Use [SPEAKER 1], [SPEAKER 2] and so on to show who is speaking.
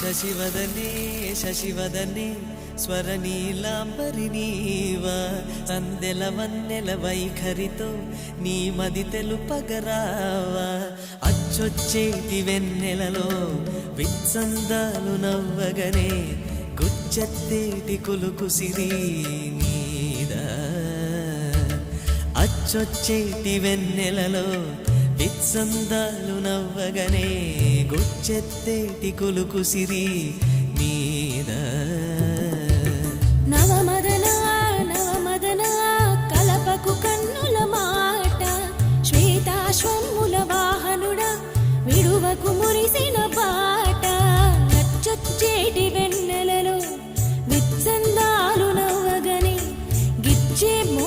[SPEAKER 1] శశివదనే శశివదనే స్వరనీలాంబరి నీవా సందెల వన్నెల వైఖరితో నీ మది తెలుపగరావా? అచ్చొచ్చేటి వెన్నెలలో విత్సందాలు నవ్వగనే గుచ్చెత్తేటి కులుకు సిరి నీదా అచ్చొచ్చేటి వెన్నెలలో విత్సందాలు నవ్వగనే గొచ్చెత్తేటి కొలుకు సిరి మీద.
[SPEAKER 2] కలపకు కన్నుల మాట మురిసిన పాట నచ్చొచ్చేటి వెన్నెలలో విత్సందాలు నవ్వగని గిచ్చే మూ